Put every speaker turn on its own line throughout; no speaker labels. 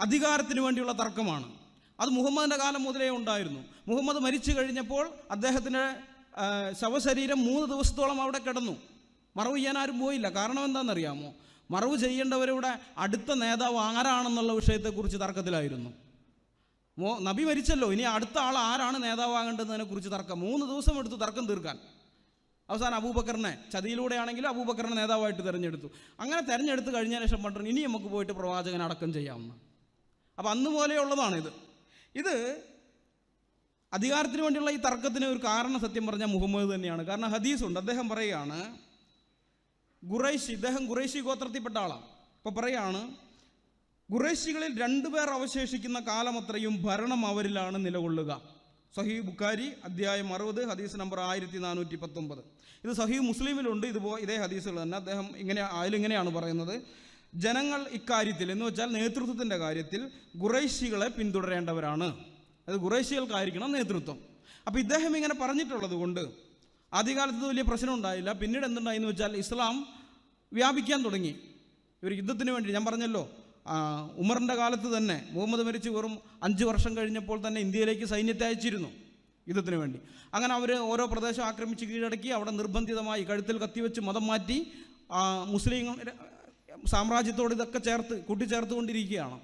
അധികാരത്തിന് വേണ്ടിയുള്ള തർക്കമാണ്. അത് മുഹമ്മദിന്റെ കാലം മുതലേ ഉണ്ടായിരുന്നു. മുഹമ്മദ് മരിച്ചു കഴിഞ്ഞപ്പോൾ അദ്ദേഹത്തിന്റെ ശവശരീരം മൂന്ന് ദിവസത്തോളം അവിടെ കിടന്നു. മറവ് ചെയ്യാൻ ആരും പോയില്ല. കാരണം എന്താണെന്നറിയാമോ? മറവ് ചെയ്യേണ്ടവരുടെ അടുത്ത നേതാവ് ആരാണെന്നുള്ള വിഷയത്തെക്കുറിച്ച് തർക്കത്തിലായിരുന്നു. മോ നബി മരിച്ചല്ലോ. ഇനി അടുത്ത ആൾ ആരാണ് നേതാവാകേണ്ടതിനെ കുറിച്ച് തർക്കം. മൂന്ന് ദിവസം എടുത്തു തർക്കം തീർക്കാൻ. അവസാനം അബൂബക്കറിനെ ചതിയിലൂടെയാണെങ്കിലും അബൂബക്കറിനെ നേതാവായിട്ട് തിരഞ്ഞെടുത്തു. അങ്ങനെ തിരഞ്ഞെടുത്ത് കഴിഞ്ഞതിന് ശേഷം പറഞ്ഞു ഇനി നമുക്ക് പോയിട്ട് പ്രവാചകൻ അടക്കം ചെയ്യാമെന്ന് അപ്പം അന്ന് പോലെയുള്ളതാണിത്. ഇത് അധികാരത്തിന് വേണ്ടിയുള്ള ഈ തർക്കത്തിന് ഒരു കാരണം സത്യം പറഞ്ഞ മുഹമ്മദ് തന്നെയാണ്. കാരണം ഹദീസുണ്ട്. അദ്ദേഹം പറയുകയാണ് ഖുറൈശി ഇദ്ദേഹം ഖുറൈശി ഗോത്രത്തിൽപ്പെട്ട ആളാണ്. അപ്പോൾ പറയാണ് ഖുറൈശികളിൽ രണ്ടുപേർ അവശേഷിക്കുന്ന കാലമത്രയും ഭരണം അവരിലാണ് നിലകൊള്ളുക. സഹീ ബുക്കാരി അധ്യായം അറുപത് ഹദീസ് നമ്പർ ആയിരത്തി നാനൂറ്റി പത്തൊമ്പത് ഇത് സഹീ മുസ്ലിമിലുണ്ട്. ഇതുപോലെ ഇതേ ഹദീസുകൾ തന്നെ. അദ്ദേഹം ഇങ്ങനെ അതിലിങ്ങനെയാണ് പറയുന്നത്. ജനങ്ങൾ ഇക്കാര്യത്തിൽ എന്ന് വെച്ചാൽ നേതൃത്വത്തിന്റെ കാര്യത്തിൽ ഖുറൈശികളെ പിന്തുടരേണ്ടവരാണ്. അത് ഖുറൈശികൾക്കായിരിക്കണം നേതൃത്വം. അപ്പോൾ ഇദ്ദേഹം ഇങ്ങനെ പറഞ്ഞിട്ടുള്ളത് കൊണ്ട് ആദ്യകാലത്ത് വലിയ പ്രശ്നം ഉണ്ടായില്ല. പിന്നീട് എന്തുണ്ടായി എന്ന് വെച്ചാൽ ഇസ്ലാം വ്യാപിക്കാൻ തുടങ്ങി. ഇവർ യുദ്ധത്തിന് വേണ്ടി ഞാൻ പറഞ്ഞല്ലോ ഉമറിന്റെ കാലത്ത് തന്നെ മുഹമ്മദ് മരിച്ച് വെറും അഞ്ച് വർഷം കഴിഞ്ഞപ്പോൾ തന്നെ ഇന്ത്യയിലേക്ക് സൈന്യത്തെ അയച്ചിരുന്നു യുദ്ധത്തിന് വേണ്ടി. അങ്ങനെ അവർ ഓരോ പ്രദേശം ആക്രമിച്ച് കീഴടക്കി അവിടെ നിർബന്ധിതമായി കഴുത്തിൽ കത്തിവെച്ച് മതം മാറ്റി മുസ്ലിങ്ങൾ മുസ്ലിം സാമ്രാജ്യത്തോട് ഇതൊക്കെ ചേർത്ത് കൂട്ടിച്ചേർത്തുകൊണ്ടിരിക്കുകയാണ്.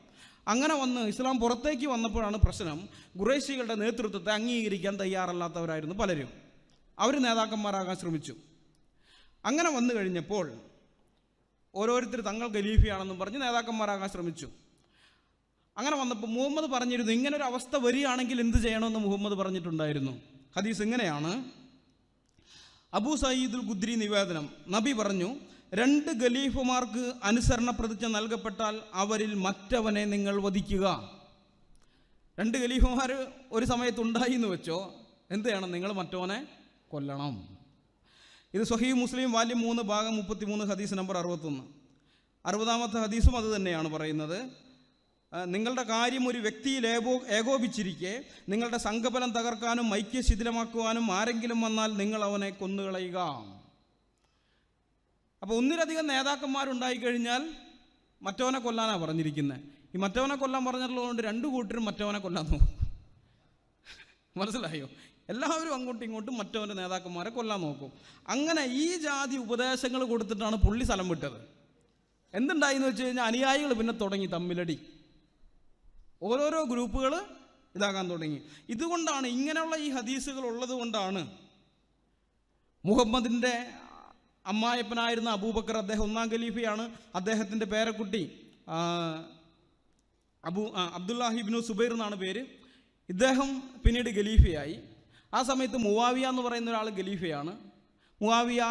അങ്ങനെ വന്ന് ഇസ്ലാം പുറത്തേക്ക് വന്നപ്പോഴാണ് പ്രശ്നം ഖുറേശികളുടെ നേതൃത്വത്തെ അംഗീകരിക്കാൻ തയ്യാറല്ലാത്തവരായിരുന്നു പലരും. അവർ നേതാക്കന്മാരാകാൻ ശ്രമിച്ചു. അങ്ങനെ വന്നു കഴിഞ്ഞപ്പോൾ ഓരോരുത്തർ തങ്ങൾ ഖലീഫിയാണെന്നും പറഞ്ഞ് നേതാക്കന്മാരാകാൻ ശ്രമിച്ചു. അങ്ങനെ വന്നപ്പോൾ മുഹമ്മദ് പറഞ്ഞിരുന്നു ഇങ്ങനെ ഒരു അവസ്ഥ വരികയാണെങ്കിൽ എന്ത് ചെയ്യണമെന്ന് മുഹമ്മദ് പറഞ്ഞിട്ടുണ്ടായിരുന്നു. ഹദീസ് ഇങ്ങനെയാണ്. അബൂ സയ്യിദുൽ ഗുദ്രി നിവേദനം. നബി പറഞ്ഞു രണ്ട് ഖലീഫുമാർക്ക് അനുസരണ പ്രതിജ്ഞ നൽകപ്പെട്ടാൽ അവരിൽ മറ്റവനെ നിങ്ങൾ വധിക്കുക. രണ്ട് ഖലീഫുമാർ ഒരു സമയത്തുണ്ടായി എന്ന് വെച്ചോ? എന്ത് ചെയ്യണം? നിങ്ങൾ മറ്റവനെ കൊല്ലണം. ഇത് സ്വഹീ മുസ്ലിം വാല്യം മൂന്ന് ഭാഗം മുപ്പത്തി മൂന്ന് ഹദീസ് നമ്പർ അറുപത്തൊന്ന്. അറുപതാമത്തെ ഹദീസും അത് തന്നെയാണ് പറയുന്നത്. നിങ്ങളുടെ കാര്യം ഒരു വ്യക്തിയിൽ ഏകോ ഏകോപിച്ചിരിക്കെ നിങ്ങളുടെ സംഘബലം തകർക്കാനും ഐക്യ ശിഥിലമാക്കുവാനും ആരെങ്കിലും വന്നാൽ നിങ്ങൾ അവനെ കൊന്നുകളയുക. അപ്പോൾ ഒന്നിലധികം നേതാക്കന്മാരുണ്ടായി കഴിഞ്ഞാൽ മറ്റവനെ കൊല്ലാനാണ് പറഞ്ഞിരിക്കുന്നത് ഈ മറ്റവനെ കൊല്ലാൻ പറഞ്ഞിട്ടുള്ളതുകൊണ്ട് രണ്ട് കൂട്ടരും മറ്റവനെ കൊല്ലാൻ നോക്കും. മനസ്സിലായോ? എല്ലാവരും അങ്ങോട്ടും ഇങ്ങോട്ടും മറ്റവന്റെ നേതാക്കന്മാരെ കൊല്ലാൻ നോക്കും. അങ്ങനെ ഈ ജാതി ഉപദേശങ്ങൾ കൊടുത്തിട്ടാണ് പുള്ളി സ്ഥലം വിട്ടത്. എന്തുണ്ടായി എന്ന് വെച്ച് കഴിഞ്ഞാൽ അനുയായികൾ പിന്നെ തുടങ്ങി തമ്മിലടി. ഓരോരോ ഗ്രൂപ്പുകൾ ഇതാകാൻ തുടങ്ങി. ഇതുകൊണ്ടാണ് ഇങ്ങനെയുള്ള ഈ ഹദീസുകൾ ഉള്ളത് കൊണ്ടാണ് മുഹമ്മദിന്റെ അമ്മായപ്പനായിരുന്ന അബൂബക്കർ അദ്ദേഹം ഒന്നാം ഖലീഫയാണ്. അദ്ദേഹത്തിന്റെ പേരക്കുട്ടി അബു അബ്ദുല്ലാഹിബിനു സുബൈർ എന്നാണ് പേര്. ഇദ്ദേഹം പിന്നീട് ഖലീഫയായി. ആ സമയത്ത് മുവാവിയ എന്ന് പറയുന്ന ഒരാൾ ഖലീഫയാണ്. മുവാവിയ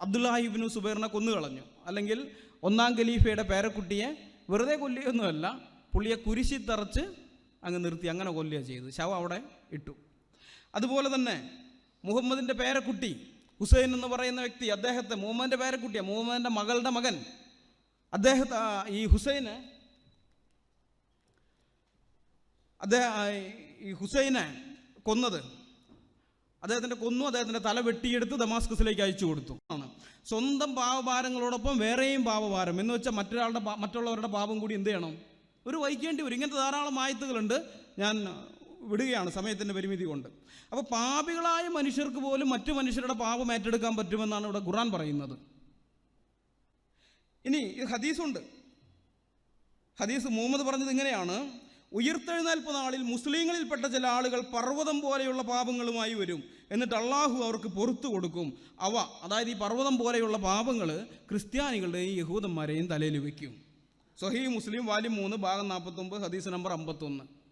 അബ്ദുല്ലാഹിബിനു സുബൈറിനെ കൊന്നുകളഞ്ഞു. അല്ലെങ്കിൽ ഒന്നാം ഖലീഫയുടെ പേരക്കുട്ടിയെ വെറുതെ കൊല്ലിയൊന്നുമല്ല പുള്ളിയെ കുരിശി തറച്ച് അങ്ങ് നിർത്തി അങ്ങനെ കൊല്ലുക ചെയ്തു ശവം അവിടെ ഇട്ടു. അതുപോലെ തന്നെ മുഹമ്മദിന്റെ പേരക്കുട്ടി ഹുസൈൻ എന്ന് പറയുന്ന വ്യക്തി അദ്ദേഹത്തെ മൂമ്മന്റെ പേരക്കുട്ടിയാണ് മൂമ്മന്റെ മകളുടെ മകൻ. അദ്ദേഹത്തെ ഈ ഹുസൈന് അദ്ദേഹം ഈ ഹുസൈനെ കൊന്നത്. അദ്ദേഹത്തിന്റെ കൊന്നു അദ്ദേഹത്തിന്റെ തല വെട്ടിയെടുത്ത് ദമാസ്കസിലേക്ക് അയച്ചു കൊടുത്തു. ആണ്. സ്വന്തം പാവഭാരങ്ങളോടൊപ്പം വേറെയും പാവഭാരം. എന്ന് വെച്ചാൽ മറ്റൊരാളുടെ മറ്റുള്ളവരുടെ പാപം കൂടി എന്ത് ചെയ്യണം? ഒരു വഹിക്കേണ്ടി വരും. ഇങ്ങനത്തെ ധാരാളം ആയത്തുകളുണ്ട്. ഞാൻ വിടുകയാണ് സമയത്തിന്റെ പരിമിതി കൊണ്ട്. അപ്പോൾ പാപികളായ മനുഷ്യർക്ക് പോലും മറ്റു മനുഷ്യരുടെ പാപം ഏറ്റെടുക്കാൻ പറ്റുമെന്നാണ് ഇവിടെ ഖുറാൻ പറയുന്നത്. ഇനി ഇത് ഹദീസുണ്ട്. ഹദീസ് മുഹമ്മദ് പറഞ്ഞത് ഇങ്ങനെയാണ്. ഉയർത്തെഴുന്നേൽപ്പ് നാളിൽ മുസ്ലിങ്ങളിൽപ്പെട്ട ചില ആളുകൾ പർവതം പോലെയുള്ള പാപങ്ങളുമായി വരും. എന്നിട്ട് അള്ളാഹു അവർക്ക് പുറത്തു കൊടുക്കും. അവ അതായത് ഈ പർവതം പോലെയുള്ള പാപങ്ങൾ ക്രിസ്ത്യാനികളുടെയും യഹൂദന്മാരെയും തലയിൽ വയ്ക്കും സൊഹീ മുസ്ലിം വാല്യം മൂന്ന് ഭാഗം നാൽപ്പത്തൊമ്പത് ഹദീസ് നമ്പർ അമ്പത്തൊന്ന്.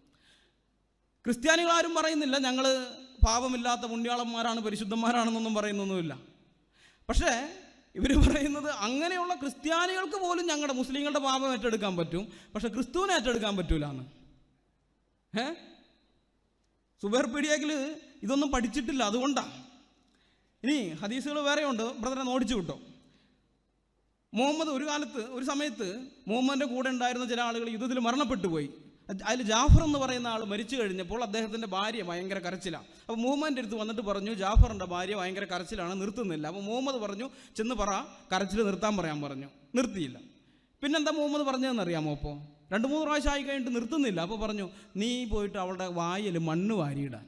ക്രിസ്ത്യാനികൾ ആരും പറയുന്നില്ല ഞങ്ങൾ പാപമില്ലാത്ത പുണ്യാളന്മാരാണ് പരിശുദ്ധന്മാരാണെന്നൊന്നും പറയുന്നൊന്നുമില്ല. പക്ഷേ ഇവർ പറയുന്നത് അങ്ങനെയുള്ള ക്രിസ്ത്യാനികൾക്ക് പോലും ഞങ്ങളുടെ മുസ്ലിങ്ങളുടെ പാപം ഏറ്റെടുക്കാൻ പറ്റും പക്ഷെ ക്രിസ്തുവിനെ ഏറ്റെടുക്കാൻ പറ്റൂല എന്ന് ഏ സുബേർ പീഡിയാക്കിൽ ഇതൊന്നും പഠിച്ചിട്ടില്ല അതുകൊണ്ടാണ് ഇനി ഹദീസുകൾ വേറെയുണ്ട് ബ്രദറെ ഓടിച്ചു കിട്ടും മുഹമ്മദ് ഒരു കാലത്ത് ഒരു സമയത്ത് മുഹമ്മദിന്റെ കൂടെ ഉണ്ടായിരുന്ന ചില ആളുകൾ യുദ്ധത്തിൽ മരണപ്പെട്ടു പോയി. അതിൽ ജാഫർ എന്ന് പറയുന്ന ആൾ മരിച്ചു കഴിഞ്ഞപ്പോൾ അദ്ദേഹത്തിന്റെ ഭാര്യ ഭയങ്കര കരച്ചിലാണ് അപ്പോൾ മുഹമ്മദിന്റെ അടുത്ത് വന്നിട്ട് പറഞ്ഞു ജാഫറിന്റെ ഭാര്യ ഭയങ്കര കരച്ചിലാണ് നിർത്തുന്നില്ല. അപ്പോൾ മുഹമ്മദ് പറഞ്ഞു ചെന്ന് പറ കരച്ചിൽ നിർത്താൻ പറയാൻ പറഞ്ഞു. നിർത്തിയില്ല. പിന്നെന്താ മുഹമ്മദ് പറഞ്ഞതെന്ന് അറിയാമോ അപ്പോൾ രണ്ട് മൂന്ന് പ്രാവശ്യം ആയി കഴിഞ്ഞിട്ട് നിർത്തുന്നില്ല. അപ്പോൾ പറഞ്ഞു നീ പോയിട്ട് അവളുടെ വായിൽ മണ്ണ് വാരിയിടാൻ.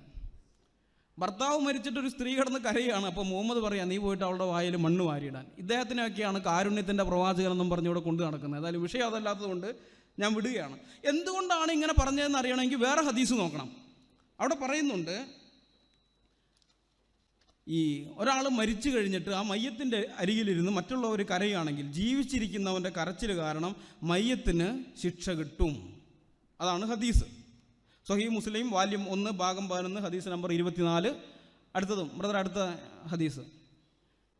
ഭർത്താവ് മരിച്ചിട്ട് ഒരു സ്ത്രീ കിടന്ന് കരയാണ്. അപ്പോൾ മുഹമ്മദ് പറയാം നീ പോയിട്ട് അവളുടെ വായിൽ മണ്ണ് വാരിയിടാൻ. ഇദ്ദേഹത്തിനൊക്കെയാണ് കാരുണ്യത്തിന്റെ പ്രവാചകനെന്നും പറഞ്ഞിവിടെ കൊണ്ട് നടക്കുന്നത്. ഏതായാലും വിഷയം അതല്ലാത്തതുകൊണ്ട് ഞാൻ വിടുകയാണ്. എന്തുകൊണ്ടാണ് ഇങ്ങനെ പറഞ്ഞതെന്ന് അറിയണമെങ്കിൽ വേറെ ഹദീസ് നോക്കണം. അവിടെ പറയുന്നുണ്ട് ഈ ഒരാൾ മരിച്ചു കഴിഞ്ഞിട്ട് ആ മയ്യത്തിന്റെ അരികിലിരുന്ന് മറ്റുള്ളവർ കരയുകയാണെങ്കിൽ ജീവിച്ചിരിക്കുന്നവന്റെ കരച്ചിൽ കാരണം മയ്യത്തിന് ശിക്ഷ കിട്ടും. അതാണ് ഹദീസ്. സൊഹീ മുസ്ലിം വാല്യം ഒന്ന് ഭാഗം പതിനൊന്ന് ഹദീസ് നമ്പർ ഇരുപത്തിനാല്. അടുത്തതും ബ്രദർ അടുത്ത ഹദീസ്.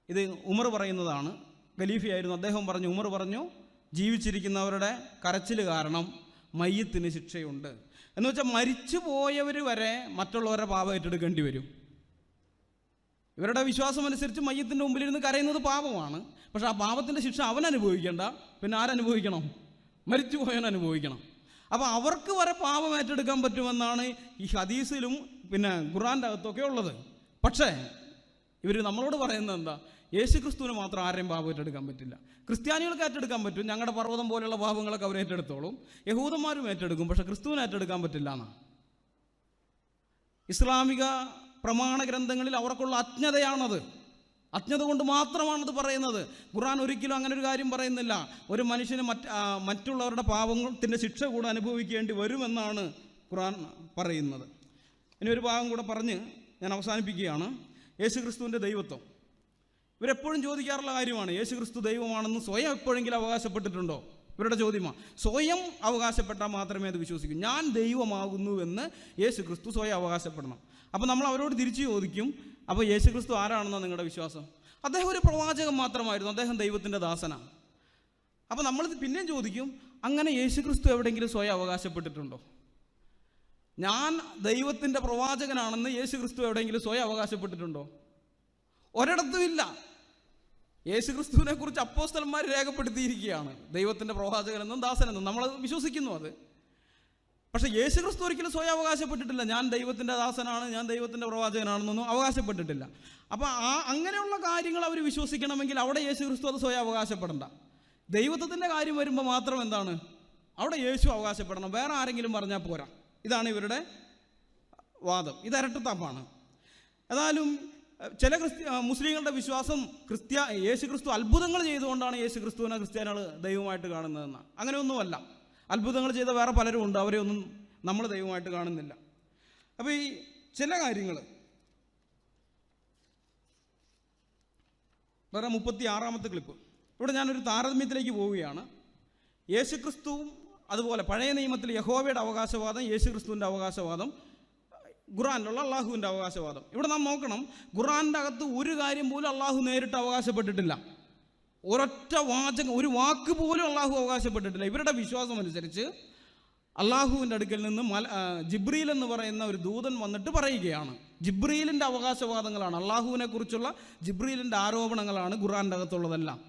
ഇത് ഉമർ പറയുന്നതാണ്. ഖലീഫയായിരുന്നു. അദ്ദേഹം പറഞ്ഞു ഉമർ പറഞ്ഞു ജീവിച്ചിരിക്കുന്നവരുടെ കരച്ചിൽ കാരണം മയ്യത്തിന് ശിക്ഷയുണ്ട്. എന്ന് വെച്ചാൽ മരിച്ചു പോയവർ വരെ മറ്റുള്ളവരുടെ പാപം ഏറ്റെടുക്കേണ്ടി വരും. ഇവരുടെ വിശ്വാസം അനുസരിച്ച് മയ്യത്തിന്റെ മുമ്പിലിരുന്ന് കരയുന്നത് പാപമാണ്. പക്ഷേ ആ പാപത്തിന്റെ ശിക്ഷ അവൻ അനുഭവിക്കേണ്ട. പിന്നെ ആരനുഭവിക്കണം മരിച്ചു പോയവൻ അനുഭവിക്കണം. അപ്പോൾ അവർക്ക് വരെ പാപം ഏറ്റെടുക്കാൻ പറ്റുമെന്നാണ് ഈ ഹദീസിലും പിന്നെ ഖുറാന്റെ അകത്തൊക്കെ ഉള്ളത്. പക്ഷേ ഇവർ നമ്മളോട് പറയുന്നത് എന്താ? യേശു ക്രിസ്തുവിന് മാത്രം ആരെയും പാപം ഏറ്റെടുക്കാൻ പറ്റില്ല. ക്രിസ്ത്യാനികൾക്ക് ഏറ്റെടുക്കാൻ പറ്റും. ഞങ്ങളുടെ പർവതം പോലെയുള്ള പാപങ്ങളൊക്കെ അവർ ഏറ്റെടുത്തോളും. യഹൂദന്മാരും ഏറ്റെടുക്കും. പക്ഷെ ക്രിസ്തുവിനെ ഏറ്റെടുക്കാൻ പറ്റില്ല എന്നാണ് ഇസ്ലാമിക പ്രമാണ ഗ്രന്ഥങ്ങളിൽ അവർക്കുള്ള അജ്ഞതയാണത്. അജ്ഞത കൊണ്ട് മാത്രമാണത് പറയുന്നത്. ഖുർആൻ ഒരിക്കലും അങ്ങനെ ഒരു കാര്യം പറയുന്നില്ല. ഒരു മനുഷ്യന് മറ്റ് മറ്റുള്ളവരുടെ പാപത്തിന്റെ ശിക്ഷ കൂടെ അനുഭവിക്കേണ്ടി വരുമെന്നാണ് ഖുർആൻ പറയുന്നത്. ഇനി ഒരു ഭാഗം കൂടെ പറഞ്ഞ് ഞാൻ അവസാനിപ്പിക്കുകയാണ്. യേശു ക്രിസ്തുവിന്റെ ദൈവത്വം. ഇവരെപ്പോഴും ചോദിക്കാറുള്ള കാര്യമാണ് യേശു ക്രിസ്തു ദൈവമാണെന്ന് സ്വയം എപ്പോഴെങ്കിലും അവകാശപ്പെട്ടിട്ടുണ്ടോ? ഇവരുടെ ചോദ്യമാണ് സ്വയം അവകാശപ്പെട്ടാൽ മാത്രമേ അത് വിശ്വസിക്കൂ. ഞാൻ ദൈവമാകുന്നു എന്ന് യേശു ക്രിസ്തു സ്വയം അവകാശപ്പെടണം. അപ്പോൾ നമ്മൾ അവരോട് തിരിച്ചു ചോദിക്കും അപ്പോൾ യേശു ക്രിസ്തു ആരാണെന്നാണ് നിങ്ങളുടെ വിശ്വാസം? അദ്ദേഹം ഒരു പ്രവാചകൻ മാത്രമായിരുന്നു അദ്ദേഹം ദൈവത്തിന്റെ ദാസനാണ് അപ്പോൾ നമ്മൾ പിന്നെയും ചോദിക്കും അങ്ങനെ യേശു ക്രിസ്തു എവിടെയെങ്കിലും സ്വയം അവകാശപ്പെട്ടിട്ടുണ്ടോ? ഞാൻ ദൈവത്തിന്റെ പ്രവാചകനാണെന്ന് യേശു ക്രിസ്തു എവിടെയെങ്കിലും സ്വയം അവകാശപ്പെട്ടിട്ടുണ്ടോ? ഒരിടത്തുമില്ല യേശു ക്രിസ്തുവിനെ കുറിച്ച് അപ്പോസ്തലന്മാർ രേഖപ്പെടുത്തിയിരിക്കുകയാണ്. ദൈവത്തിന്റെ പ്രവാചകനെന്നും ദാസനെന്നും. നമ്മൾ വിശ്വസിക്കുന്നു അത്. പക്ഷേ യേശു ക്രിസ്തു ഒരിക്കലും സ്വയം അവകാശപ്പെട്ടിട്ടില്ല. ഞാൻ ദൈവത്തിന്റെ ദാസനാണ് ഞാൻ ദൈവത്തിന്റെ പ്രവാചകനാണെന്നൊന്നും അവകാശപ്പെട്ടിട്ടില്ല. അപ്പോൾ ആ അങ്ങനെയുള്ള കാര്യങ്ങൾ അവർ വിശ്വസിക്കണമെങ്കിൽ അവിടെ യേശു ക്രിസ്തു അത് സ്വയം അവകാശപ്പെടണ്ട. ദൈവത്വത്തിന്റെ കാര്യം വരുമ്പോൾ മാത്രം എന്താണ്? അവിടെ യേശു അവകാശപ്പെടണം. വേറെ ആരെങ്കിലും പറഞ്ഞാൽ പോരാ. ഇതാണ് ഇവരുടെ വാദം. ഇത് ഇരട്ടത്താപ്പാണ് ഏതായാലും ചില ക്രിസ്ത്യ മുസ്ലിങ്ങളുടെ വിശ്വാസം ക്രിസ്ത്യ യേശു ക്രിസ്തു അത്ഭുതങ്ങൾ ചെയ്തുകൊണ്ടാണ് യേശു ക്രിസ്തുവിനെ ക്രിസ്ത്യാനികൾ ദൈവമായിട്ട് കാണുന്നതെന്ന്. അങ്ങനെയൊന്നുമല്ല. അത്ഭുതങ്ങൾ ചെയ്ത വേറെ പലരും ഉണ്ട്. അവരെ ഒന്നും നമ്മൾ ദൈവമായിട്ട് കാണുന്നില്ല. അപ്പോൾ ഈ ചില കാര്യങ്ങൾ വേറെ മുപ്പത്തി ആറാമത്തെ ക്ലിപ്പ്. ഇവിടെ ഞാനൊരു താരതമ്യത്തിലേക്ക് പോവുകയാണ്. യേശു ക്രിസ്തുവും അതുപോലെ പഴയ നിയമത്തിൽ യഹോവയുടെ അവകാശവാദം യേശു ക്രിസ്തുവിന്റെ അവകാശവാദം ഖുറാനിലുള്ള അള്ളാഹുവിന്റെ അവകാശവാദം. ഇവിടെ നാം നോക്കണം ഖുറാന്റെ അകത്ത് ഒരു കാര്യം പോലും അള്ളാഹു നേരിട്ട് അവകാശപ്പെട്ടിട്ടില്ല. ഒരൊറ്റ വാചകം ഒരു വാക്ക് പോലും അള്ളാഹു അവകാശപ്പെട്ടിട്ടില്ല. ഇവരുടെ വിശ്വാസം അനുസരിച്ച് അള്ളാഹുവിന്റെ അടുക്കൽ നിന്ന് മല ജിബ്രീൽ എന്ന് പറയുന്ന ഒരു ദൂതൻ വന്നിട്ട് പറയുകയാണ്. ജിബ്രീലിന്റെ അവകാശവാദങ്ങളാണ്. അള്ളാഹുവിനെ കുറിച്ചുള്ള ജിബ്രീലിന്റെ ആരോപണങ്ങളാണ് ഖുറാന്റെ അകത്തുള്ളതെല്ലാം.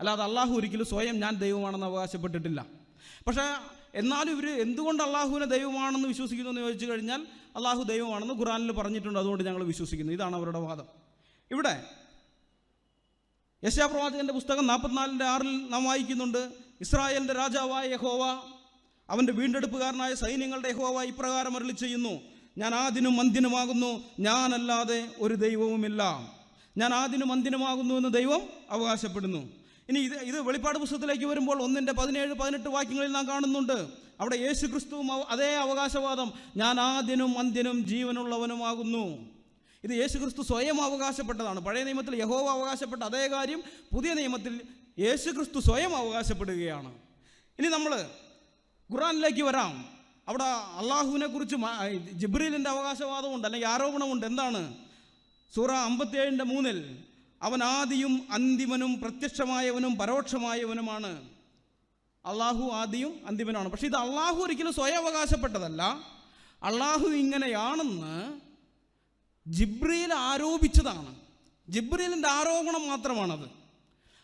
അല്ലാതെ അള്ളാഹു ഒരിക്കലും സ്വയം ഞാൻ ദൈവമാണെന്ന് അവകാശപ്പെട്ടിട്ടില്ല. പക്ഷേ എന്നാലും ഇവർ എന്തുകൊണ്ട് അള്ളാഹുവിനെ ദൈവമാണെന്ന് വിശ്വസിക്കുന്നു എന്ന് ചോദിച്ചു കഴിഞ്ഞാൽ അള്ളാഹു ദൈവമാണെന്ന് ഖുറാനിൽ പറഞ്ഞിട്ടുണ്ട് അതുകൊണ്ട് ഞങ്ങൾ വിശ്വസിക്കുന്നു. ഇതാണ് അവരുടെ വാദം. ഇവിടെ യശാപ്രവാചകന്റെ പുസ്തകം നാൽപ്പത്തിനാലിന്റെ ആറിൽ നാം വായിക്കുന്നുണ്ട് ഇസ്രായേലിന്റെ രാജാവായ യഹോവ അവന്റെ വീണ്ടെടുപ്പുകാരനായ സൈന്യങ്ങളുടെ യഹോവ ഇപ്രകാരം അരളി ചെയ്യുന്നു ഞാൻ ആദിനും അന്തിനുമാകുന്നു ഞാനല്ലാതെ ഒരു ദൈവവുമില്ല. ഞാൻ ആദിനും അന്തിനുമാകുന്നു എന്ന് ദൈവം അവകാശപ്പെടുന്നു. ഇനി ഇത് ഇത് വെളിപ്പാട് പുസ്തകത്തിലേക്ക് വരുമ്പോൾ ഒന്നിന്റെ പതിനേഴ് പതിനെട്ട് വാക്യങ്ങളിൽ നാം കാണുന്നുണ്ട് അവിടെ യേശു ക്രിസ്തുവും അതേ അവകാശവാദം ഞാൻ ആദ്യനും അന്ത്യനും ജീവനുള്ളവനുമാകുന്നു. ഇത് യേശു ക്രിസ്തു സ്വയം അവകാശപ്പെട്ടതാണ്. പഴയ നിയമത്തിൽ യഹോവ അവകാശപ്പെട്ട അതേ കാര്യം പുതിയ നിയമത്തിൽ യേശു ക്രിസ്തു സ്വയം അവകാശപ്പെടുകയാണ്. ഇനി നമ്മൾ ഖുറാനിലേക്ക് വരാം. അവിടെ അള്ളാഹുവിനെ കുറിച്ച് ജിബ്രീലിന്റെ അവകാശവാദമുണ്ട് അല്ലെങ്കിൽ ആരോപണമുണ്ട്. എന്താണ്? സൂറ അമ്പത്തിയേഴിന്റെ മൂന്നിൽ അവൻ ആദിയും അന്തിമനും പ്രത്യക്ഷമായവനും പരോക്ഷമായവനുമാണ്. അള്ളാഹു ആദിയും അന്തിമനുമാണ്. പക്ഷെ ഇത് അള്ളാഹു ഒരിക്കലും സ്വയം അവകാശപ്പെട്ടതല്ല. അള്ളാഹു ഇങ്ങനെയാണെന്ന് ജിബ്രിയിൽ ആരോപിച്ചതാണ്. ജിബ്രിയിലിന്റെ ആരോപണം മാത്രമാണത്.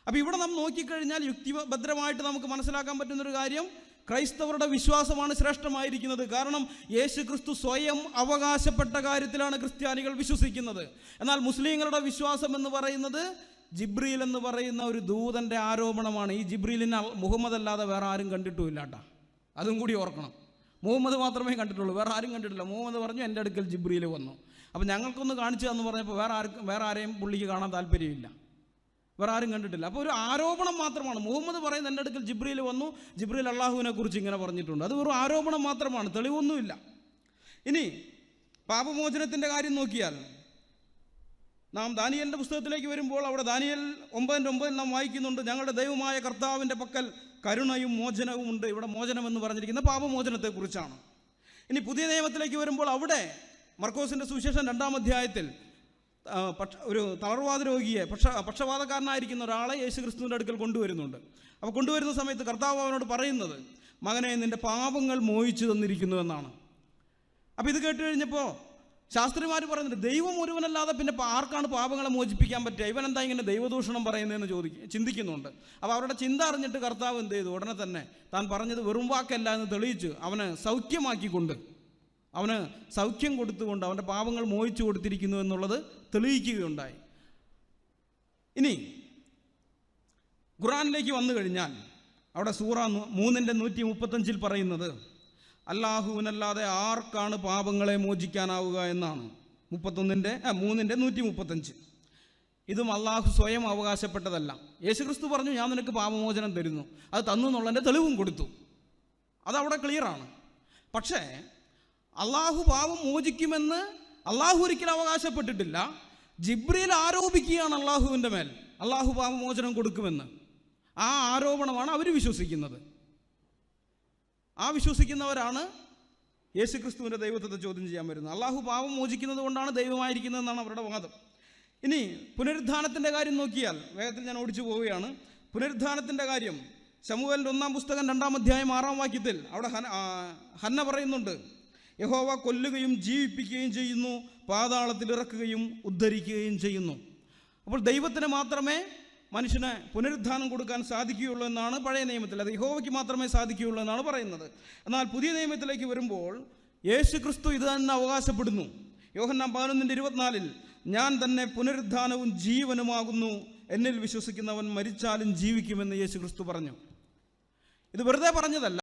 അപ്പോൾ ഇവിടെ നാം നോക്കിക്കഴിഞ്ഞാൽ യുക്തിഭദ്രമായിട്ട് നമുക്ക് മനസ്സിലാക്കാൻ പറ്റുന്നൊരു കാര്യം ക്രൈസ്തവരുടെ വിശ്വാസമാണ് ശ്രേഷ്ഠമായിരിക്കുന്നത്. കാരണം യേശു ക്രിസ്തു സ്വയം അവകാശപ്പെട്ട കാര്യത്തിലാണ് ക്രിസ്ത്യാനികൾ വിശ്വസിക്കുന്നത്. എന്നാൽ മുസ്ലിങ്ങളുടെ വിശ്വാസം എന്ന് പറയുന്നത് ജിബ്രീൽ എന്ന് പറയുന്ന ഒരു ദൂതന്റെ ആരോപണമാണ് ഈ ജിബ്രീലിനെ മുഹമ്മദ് അല്ലാതെ വേറെ ആരും കണ്ടിട്ടുമില്ല കേട്ടോ. അതും കൂടി ഓർക്കണം. മുഹമ്മദ് മാത്രമേ കണ്ടിട്ടുള്ളൂ. വേറെ ആരും കണ്ടിട്ടില്ല. മുഹമ്മദ് പറഞ്ഞു എന്റെ അടുക്കൽ ജിബ്രീൽ വന്നു. അപ്പം ഞങ്ങൾക്കൊന്ന് കാണിച്ചു എന്ന് പറഞ്ഞപ്പോൾ വേറെ ആർക്കും വേറെ ആരെയും പുള്ളിക്ക് കാണാൻ താല്പര്യമില്ല. വേറെ ആരും കണ്ടിട്ടില്ല. അപ്പോൾ ഒരു ആരോപണം മാത്രമാണ്. മുഹമ്മദ് പറയുന്നത് എന്റെ അടുക്കൽ ജിബ്രീൽ വന്നു. ജിബ്രീൽ അള്ളാഹുവിനെ കുറിച്ച് ഇങ്ങനെ പറഞ്ഞിട്ടുണ്ട്. അത് വെറും ആരോപണം മാത്രമാണ്. തെളിവൊന്നുമില്ല. ഇനി പാപമോചനത്തിന്റെ കാര്യം നോക്കിയാൽ നാം ദാനിയലിന്റെ പുസ്തകത്തിലേക്ക് വരുമ്പോൾ അവിടെ ദാനിയൽ ഒമ്പതിന്റെ ഒമ്പതിൽ നാം വായിക്കുന്നുണ്ട് ഞങ്ങളുടെ ദൈവമായ കർത്താവിന്റെ പക്കൽ കരുണയും മോചനവും ഉണ്ട്. ഇവിടെ മോചനം എന്ന് പറഞ്ഞിരിക്കുന്ന പാപമോചനത്തെക്കുറിച്ചാണ്. ഇനി പുതിയ നിയമത്തിലേക്ക് വരുമ്പോൾ അവിടെ മർക്കോസിന്റെ സുവിശേഷം രണ്ടാം അധ്യായത്തിൽ പക്ഷ ഒരു തളർവാദ രോഗിയെ പക്ഷ പക്ഷപാതക്കാരനായിരിക്കുന്ന ഒരാളെ യേശു ക്രിസ്തുവിന്റെ അടുക്കൽ കൊണ്ടുവരുന്നുണ്ട്. അപ്പോൾ കൊണ്ടുവരുന്ന സമയത്ത് കർത്താവ് അവനോട് പറയുന്നത് മകനെ നിന്റെ പാപങ്ങൾ മോഹിച്ചു തന്നിരിക്കുന്നു എന്നാണ്. അപ്പോൾ ഇത് കേട്ട് കഴിഞ്ഞപ്പോൾ ശാസ്ത്രിമാർ പറയുന്നുണ്ട് ദൈവം ഒരുവനല്ലാതെ പിന്നെ ആർക്കാണ് പാപങ്ങളെ മോചിപ്പിക്കാൻ പറ്റുക? ഇവൻ എന്താ ഇങ്ങനെ ദൈവദൂഷണം പറയുന്നതെന്ന് ചോദിക്കും ചിന്തിക്കുന്നുണ്ട്. അപ്പോൾ അവരുടെ ചിന്ത അറിഞ്ഞിട്ട് കർത്താവ് എന്ത് ചെയ്തു? ഉടനെ തന്നെ താൻ പറഞ്ഞത് വെറും വാക്കല്ല എന്ന് തെളിയിച്ച് അവന് സൗഖ്യമാക്കിക്കൊണ്ട് അവന് സൗഖ്യം കൊടുത്തുകൊണ്ട് അവന്റെ പാപങ്ങൾ മോഹിച്ചു കൊടുത്തിരിക്കുന്നു എന്നുള്ളത് തെളിയിക്കുകയുണ്ടായി. ഇനി ഖുറാനിലേക്ക് വന്നു കഴിഞ്ഞാൽ അവിടെ സൂറ മൂന്നിന്റെ നൂറ്റി മുപ്പത്തഞ്ചിൽ പറയുന്നത് അല്ലാഹുവിനല്ലാതെ ആർക്കാണ് പാപങ്ങളെ മോചിക്കാനാവുക എന്നാണ്. മുപ്പത്തൊന്നിന്റെ മൂന്നിന്റെ നൂറ്റി മുപ്പത്തഞ്ച് ഇതും അള്ളാഹു സ്വയം അവകാശപ്പെട്ടതല്ല. യേശുക്രിസ്തു പറഞ്ഞു ഞാൻ നിനക്ക് പാപമോചനം തരുന്നു. അത് തന്നു എന്നുള്ളതിന്റെ തെളിവും കൊടുത്തു. അതവിടെ ക്ലിയറാണ് പക്ഷേ അള്ളാഹു പാപം മോചിക്കുമെന്ന് അള്ളാഹു ഒരിക്കലും അവകാശപ്പെട്ടിട്ടില്ല. ജിബ്രിയിൽ ആരോപിക്കുകയാണ് അള്ളാഹുവിന്റെ മേൽ. അള്ളാഹു പാപമോചനം കൊടുക്കുമെന്ന്. ആ ആരോപണമാണ് അവർ വിശ്വസിക്കുന്നത്. ആ വിശ്വസിക്കുന്നവരാണ് യേശു ക്രിസ്തുവിന്റെ ദൈവത്വത്തെ ചോദ്യം ചെയ്യാൻ വരുന്നത്. അള്ളാഹു പാപം മോചിക്കുന്നത് കൊണ്ടാണ് ദൈവമായിരിക്കുന്നതെന്നാണ് അവരുടെ വാദം. ഇനി പുനരുദ്ധാനത്തിന്റെ കാര്യം നോക്കിയാൽ വേഗത്തിൽ ഞാൻ ഓടിച്ചു പോവുകയാണ്. പുനരുദ്ധാനത്തിന്റെ കാര്യം ശമുവേലിന്റെ ഒന്നാം പുസ്തകം രണ്ടാം അധ്യായം ആറാം വാക്യത്തിൽ അവിടെ ഹന ഹന്ന പറയുന്നുണ്ട്. യഹോവ കൊല്ലുകയും ജീവിപ്പിക്കുകയും ചെയ്യുന്നു പാതാളത്തിൽ ഇറക്കുകയും ഉദ്ധരിക്കുകയും ചെയ്യുന്നു. അപ്പോൾ ദൈവത്തിന് മാത്രമേ മനുഷ്യന് പുനരുദ്ധാനം കൊടുക്കാൻ സാധിക്കുകയുള്ളൂ എന്നാണ് പഴയ നിയമത്തിൽ. അത് യഹോവയ്ക്ക് മാത്രമേ സാധിക്കുകയുള്ളൂ എന്നാണ് പറയുന്നത്. എന്നാൽ പുതിയ നിയമത്തിലേക്ക് വരുമ്പോൾ യേശു ക്രിസ്തു ഇത് തന്നെ അവകാശപ്പെടുന്നു. യോഹന്നാം പതിനൊന്നിന്റെ ഇരുപത്തിനാലിൽ ഞാൻ തന്നെ പുനരുദ്ധാനവും ജീവനുമാകുന്നു. എന്നിൽ വിശ്വസിക്കുന്നവൻ മരിച്ചാലും ജീവിക്കുമെന്ന് യേശു ക്രിസ്തു പറഞ്ഞു. ഇത് വെറുതെ പറഞ്ഞതല്ല.